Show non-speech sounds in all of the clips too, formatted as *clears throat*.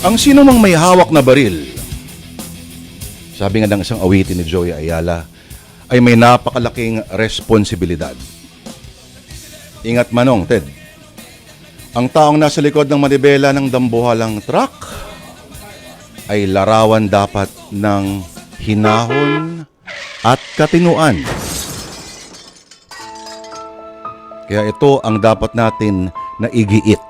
Ang sino mang may hawak na baril, sabi nga ng isang awitin ni Joey Ayala, ay may napakalaking responsibilidad. Ingat manong, Ted. Ang taong nasa likod ng manibela ng dambuhalang truck ay larawan dapat ng hinahon at katinuan. Kaya ito ang dapat natin na igiit.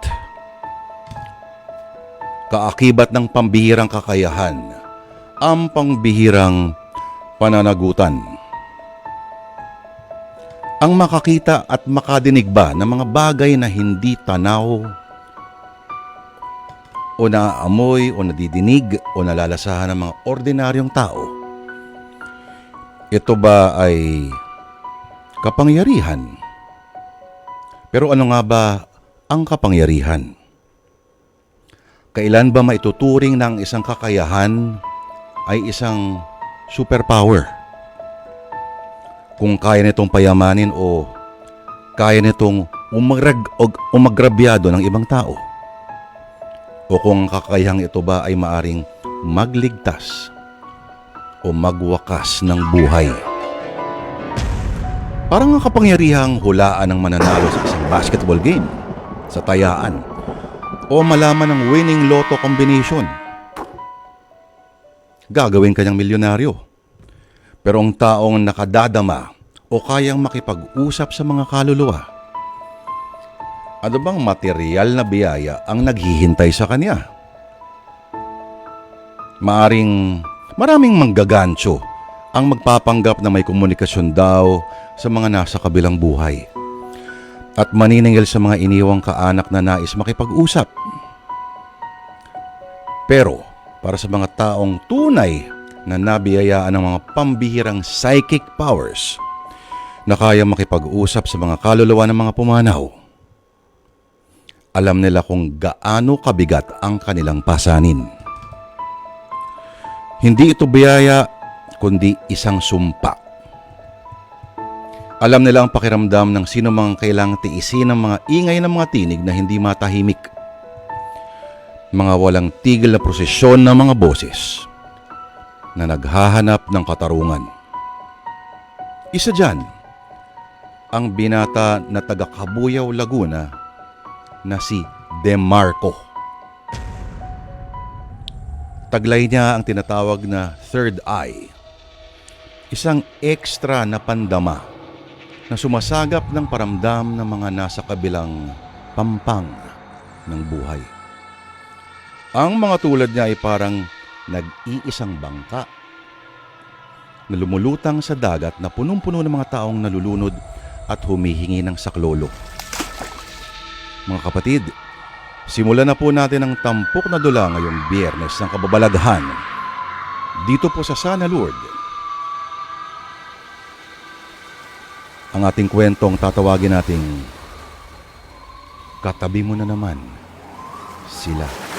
Kaakibat ng pambihirang kakayahan, ang pangbihirang pananagutan. Ang makakita at makadinig ba ng mga bagay na hindi tanaw o naaamoy o nadidinig o nalalasahan ng mga ordinaryong tao? Ito ba ay kapangyarihan? Pero ano nga ba ang kapangyarihan? Kailan ba maituturing ng isang kakayahan ay isang superpower? Kung kaya nitong payamanin o kaya nitong umagrag o umagrabyado ng ibang tao? O kung ang kakayahang ito ba ay maaring magligtas o magwakas ng buhay? Parang ang kapangyarihang hulaan ng mananalo sa isang basketball game, sa tayaan, o malaman ng winning lotto combination. Gagawin kanyang milyonaryo. Pero ang taong nakadadama o kayang makipag-usap sa mga kaluluwa, ano bang material na biyaya ang naghihintay sa kanya? Maaring maraming manggagancho ang magpapanggap na may komunikasyon daw sa mga nasa kabilang buhay at maniningil sa mga iniwang kaanak na nais makipag-usap. Pero para sa mga taong tunay na nabiyayaan ng mga pambihirang psychic powers na kaya makipag-usap sa mga kaluluwa ng mga pumanaw, alam nila kung gaano kabigat ang kanilang pasanin. Hindi ito biyaya, kundi isang sumpa. Alam nila ang pakiramdam ng sino mang kailangang tiisin ng mga ingay ng mga tinig na hindi matahimik. Mga walang tigil na prosesyon ng mga boses na naghahanap ng katarungan. Isa dyan, ang binata na taga Kabuyaw, Laguna na si Demarco. Taglay niya ang tinatawag na third eye. Isang extra na pandama na sumasagap ng paramdam ng mga nasa kabilang pampang ng buhay. Ang mga tulad niya ay parang nag-iisang bangka na lumulutang sa dagat na punong-puno ng mga taong nalulunod at humihingi ng saklolo. Mga kapatid, simulan na po natin ang tampok na dula ngayong biyernes ng kababalaghan dito po sa Sana Lourdes. Ang ating kwentong tatawagin nating Katabi mo na naman sila. Ano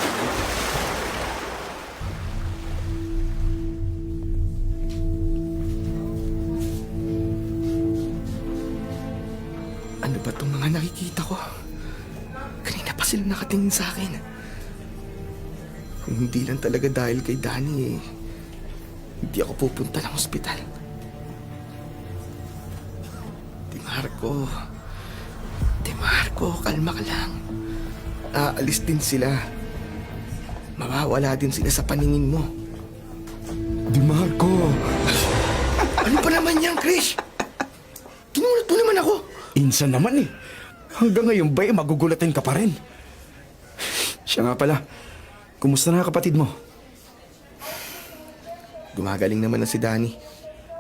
nakatingin sa akin. Kung hindi lang talaga dahil kay Danny eh, hindi ako pupunta ng ospital. Di Marco, Di Marco, kalma ka lang. Aalis din sila. Mawawala din sila sa paningin mo. Di Marco! ano pa naman yan, Chris? Kinulat mo naman ako. Insan naman eh. Hanggang ngayon ba eh, magugulatin ka pa rin? Siya nga pala. Kumusta na kapatid mo? Gumagaling naman na si Danny.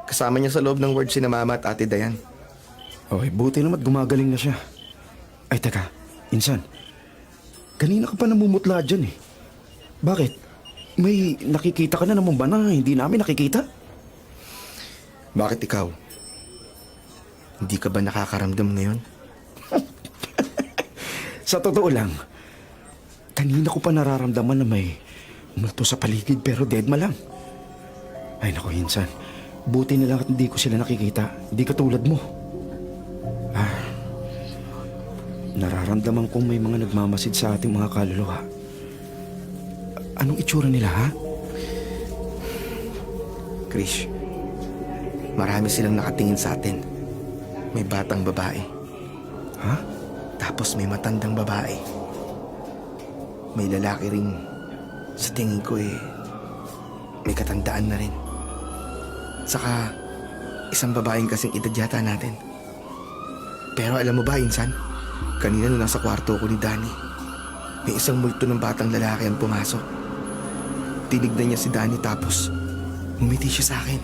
Kasama niya sa loob ng ward si na Mama at Ate Dayan. Okay, buti naman gumagaling na siya. Ay, teka. Insan. Kanina ka pa namumutla dyan eh. Bakit? May nakikita ka na naman ba na hindi namin nakikita? Bakit ikaw? Hindi ka ba nakakaramdam ngayon? *laughs* Sa totoo lang, kanina ko pa nararamdaman na may multo sa paligid pero dead ma lang. Ay nako, Insan. Buti na lang at hindi ko sila nakikita. Hindi katulad mo. Ah, nararamdaman kong may mga nagmamasid sa ating mga kaluluwa. Anong itsura nila, ha? Krish, marami silang nakatingin sa atin. May batang babae. Ha? Tapos may matandang babae. May lalaki ring sa tingin ko eh may katandaan na rin. Saka isang babaeng kasing edad yata natin. Pero alam mo ba, Insan? Kanina nung nasa kwarto ko ni Danny, may isang multo ng batang lalaki ang pumasok. Tinignan niya si Danny tapos umiti siya sa akin.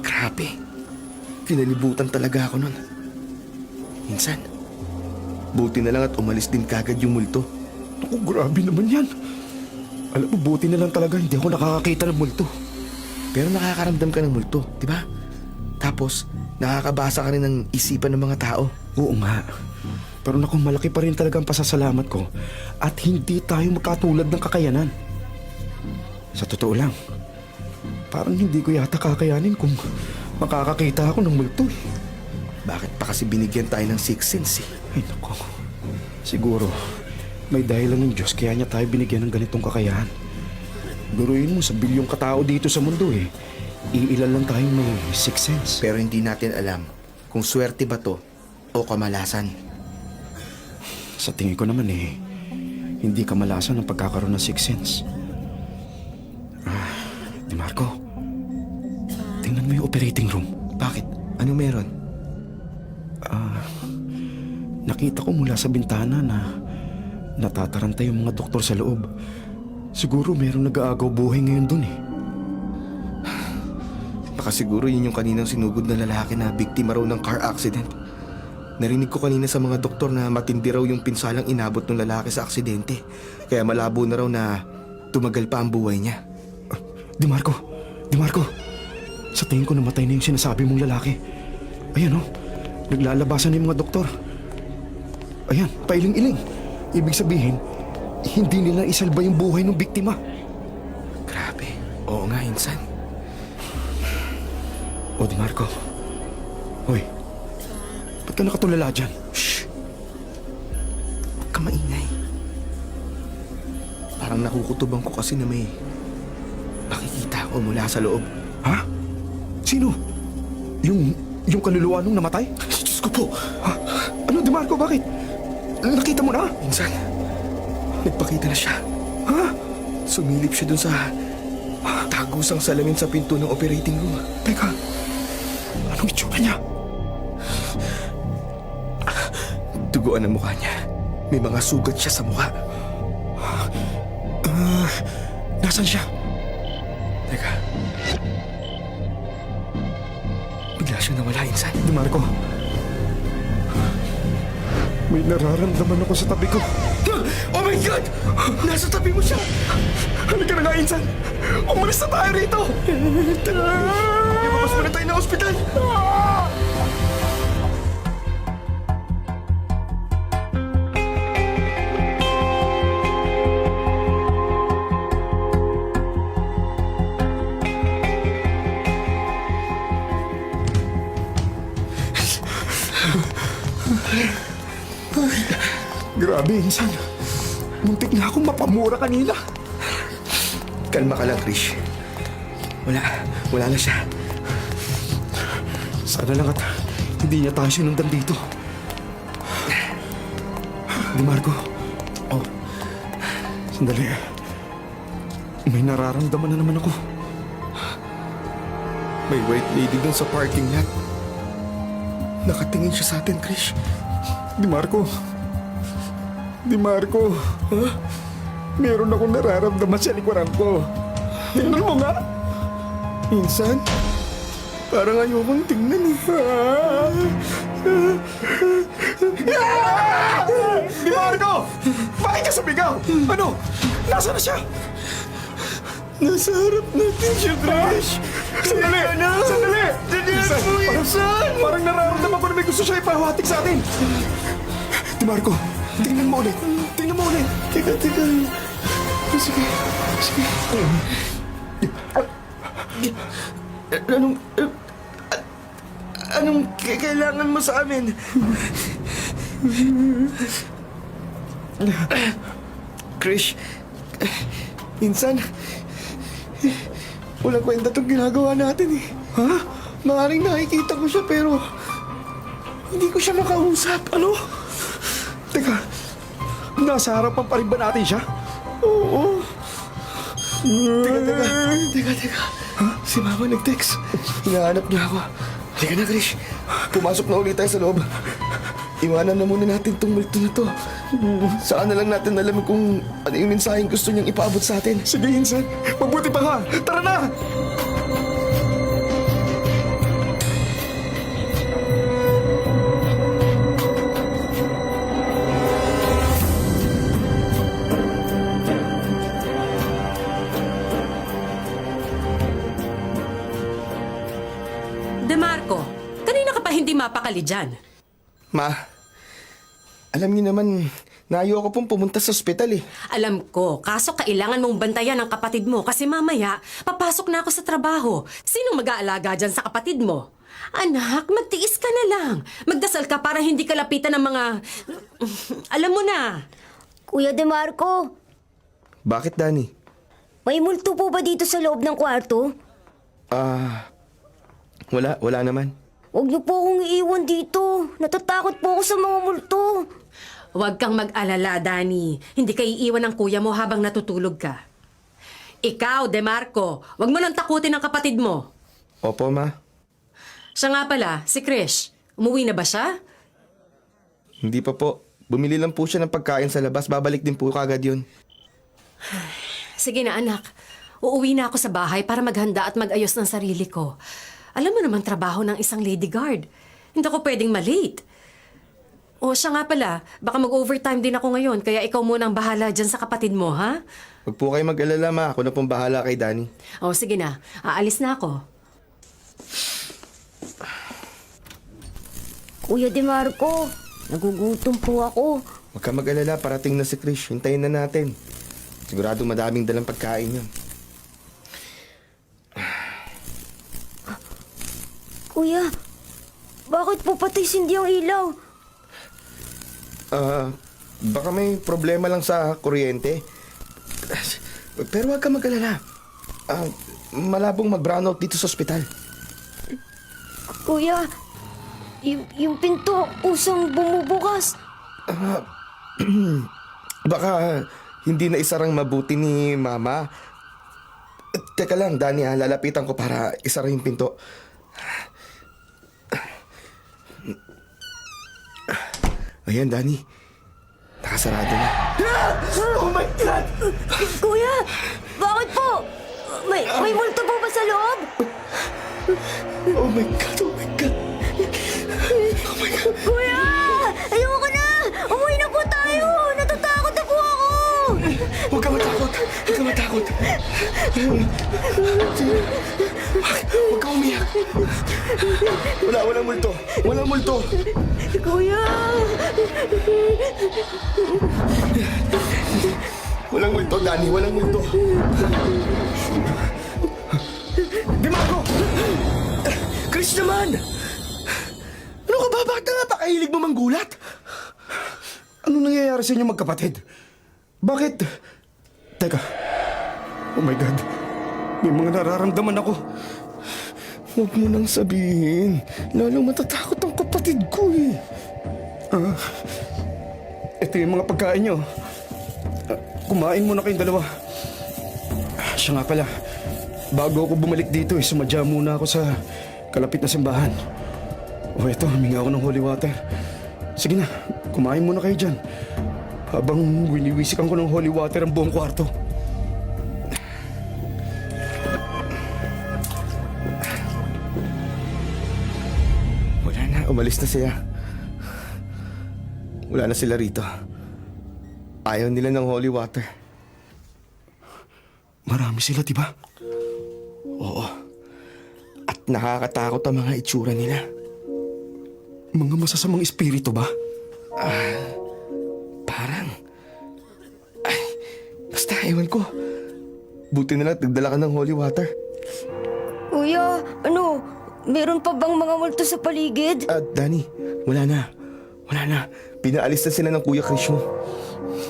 Grabe. Kinalibutan talaga ako nun. Minsan, buti na lang at umalis din kagad yung multo. Naku, grabe naman yan. Alam mo, buti na lang talaga hindi ako nakakakita ng multo. Pero nakakaramdam ka ng multo, di ba? Tapos, nakakabasa ka rin ng isipan ng mga tao. Oo nga. Pero naku, malaki pa rin talaga ang pasasalamat ko at hindi tayo magkatulad ng kakayanan. Sa totoo lang, parang hindi ko yata kakayanin kung makakakita ako ng multo. Bakit pa kasi binigyan tayo ng sixth sense eh? Ay naku, siguro may dahilan ng Diyos kaya niya tayo binigyan ng ganitong kakayahan. Biruin mo sa bilyong katao dito sa mundo eh. Iilan lang tayong may sixth sense. Pero hindi natin alam kung swerte ba to o kamalasan. Sa tingin ko naman eh, hindi kamalasan ang pagkakaroon ng sixth sense. Ah, Di Marco, tingnan mo yung operating room. Bakit? Ano meron? Nakita ko mula sa bintana na natataranta yung mga doktor sa loob. Siguro merong nag-aagaw buhay ngayon dun eh. Baka siguro yun yung kaninang sinugod na lalaki na biktima raw ng car accident. Narinig ko kanina sa mga doktor na matindi raw yung pinsalang inabot ng lalaki sa aksidente. Kaya malabo na raw na tumagal pa ang buhay niya. Di Marco, Di Marco, sa tingin ko namatay na yung sinasabi mong lalaki. Ayan oh, naglalabasan na yung mga doktor. Ayan, pailing-iling. Ibig sabihin, hindi nila isalba yung buhay ng biktima. Grabe. Oo nga, insan. O Di Marco, hoy, ba't ka nakatulala dyan? Shh! Huwag ka maingay. Parang nakukutubang ko kasi na may nakikita ko mula sa loob. Ha? Sino? Yung, yung kaluluwa nung namatay? Diyos ko po! Ha? Ano, Di Marco, bakit? Nakita mo na? Minsan, nagpakita na siya. Ha? Sumilip siya dun sa tagusang salamin sa pinto ng operating room. Teka, anong itsura niya? Duguan ang mukha niya. May mga sugat siya sa mukha. Ah, nasan siya? Teka. Bigla siya nawala, insan. Di Marco. May nararamdaman ako sa tabi ko. Oh my God! Nasa tabi mo siya! Halika na nga, Insan. Umalis na tayo rito. Ibabas mo na tayo ng ospital! Grabe, Insan. Muntik na akong mapamura kanina. Kalma ka lang, Krish. Wala. Wala na siya. Sana lang at hindi niya tayo sinundan dito. Di Marco. Oh, sandali. May nararamdaman na naman ako. May white lady dun sa parking lot. Nakatingin siya sa atin, Krish. Di Marco. Di Marco. Ha? Meron akong nararamdaman sa likuran ko. Tingnan mo nga. Insan, parang ayokong tingnan eh. Di Marco! Bakit ka sumigaw? Ano? Nasaan na siya? Nasa harap natin siya, Krish. Sandali! Sandali! Daniel po, Insan! Parang nararamdaman ko na may gusto siya ipahawatik sa atin. Di Marco, tingnan mo ulit. Tingnan mo ulit. Teka, teka. Sige, sige. Anong... Anong kailangan mo sa amin? Krish, Minsan, walang kwenta itong ginagawa natin eh. Ha? Maaring nakikita ko siya pero hindi ko siya makausap. Ano? Teka, nasa harapan pa rin ba natin siya? Oo. Teka, teka. Teka, teka. Si Mama nag-text. Hinahanap niya ako. Halika na, Krish. Pumasok na ulit tayo sa loob. Iwanan na muna natin tong multo na to. Saan na lang natin alam kung ano yung mensaheng gusto niyang ipaabot sa atin. Sige, Insan. Mabuti pa nga. Tara na! Mapakali dyan. Ma, alam niyo naman, nayo ako pong pumunta sa ospital eh. Alam ko, kaso kailangan mong bantayan ang kapatid mo kasi mamaya, papasok na ako sa trabaho. Sinong mag-aalaga dyan sa kapatid mo? Anak, magtiis ka na lang. Magdasal ka para hindi ka lapitan ng mga... *laughs* Alam mo na. Kuya DeMarco, Bakit, Dani? may multo po ba dito sa loob ng kwarto? Ah, wala, wala naman. Huwag niyo po akong iiwan dito. Natatakot po ako sa mga multo. Huwag kang mag-alala, Dani. Hindi ka iiwan ng kuya mo habang natutulog ka. Ikaw, DeMarco, huwag mo nang takutin ang kapatid mo. Opo, ma. Siya nga pala, si Krish. Umuwi na ba siya? Hindi pa po. Bumili lang po siya ng pagkain sa labas. Babalik din po kagad yun. *sighs* Sige na anak, uuwi na ako sa bahay para maghanda at mag-ayos ng sarili ko. Alam mo naman trabaho ng isang lady guard. Hindi ako pwedeng malate. O siya nga pala, baka mag-overtime din ako ngayon, kaya ikaw muna ang bahala dyan sa kapatid mo, ha? Huwag po kayo mag-alala, ma. Ako na pong bahala kay Dani. O sige na, aalis na ako. Kuya DeMarco, nagugutom po ako. Huwag ka mag-alala. Parating na si Krish. Hintayin na natin. Sigurado madaming dalang pagkain yun. Kuya, bakit po patay sindi ang ilaw? Ah, baka may problema lang sa kuryente. Pero huwag ka mag-alala. Ah, malabong mag-brownout dito sa ospital. Kuya, yung, yung pinto usang bumubukas. *clears throat* Baka hindi na isarang mabuti ni Mama. Teka lang, Dani, ha, lalapitan ko para isara yung pinto. Ayan, Dani. Nakasarado na. Oh my God! Kuya, bakit po? May, may multo po ba sa loob? Oh my God! Oh my God! Oh my God! Kuya! Ayoko na! Umuwi na po tayo! Natatakot na po ako! Huwag ka matakot! Huwag ka matakot! Huwag ka umiyak! Wala, walang multo! Walang multo! Kuya! Walang multo, Dani! Walang multo! Dimago! Chris naman! Ano ka ba? Bakit napakahilig mo manggulat? Ano nangyayari sa inyo magkapatid? Bakit? Teka. Oh my God. May mga nararamdaman ako. Huwag mo nang sabihin. Lalong matatakot ang kapatid ko eh. Ito yung mga pagkain nyo. Ah, kumain muna kayong dalawa. Ah, Siya nga pala. Bago ako bumalik dito, eh, sumadya muna ako sa kalapit na simbahan. O eto, huminga ako ng holy water. Sige na, kumain muna kayo dyan. Habang winiwisikan ko ng holy water ang buong kwarto. Umalis na siya. Wala na sila rito. Ayaw nila ng holy water. Marami sila, di ba? At nakakatakot ang mga itsura nila. Mga masasamang espiritu ba? Parang... Ay, basta ewan ko. Buti na lang nagdala ka ng holy water. Kuya, ano? Meron pa bang mga multo sa paligid? Ah, Danny, wala na. Wala na. Pinaalis na sila ng Kuya Krish mo.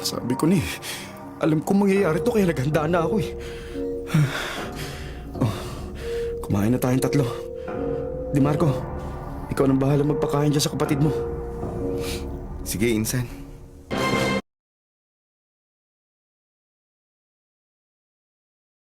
Sabi ko ni, Alam kong mangyayari to kaya naghanda na ako eh. *sighs* Oh, kumain na tayong tatlo. Di Marco, ikaw nang bahala magpakain dyan sa kapatid mo. Sige, Insan.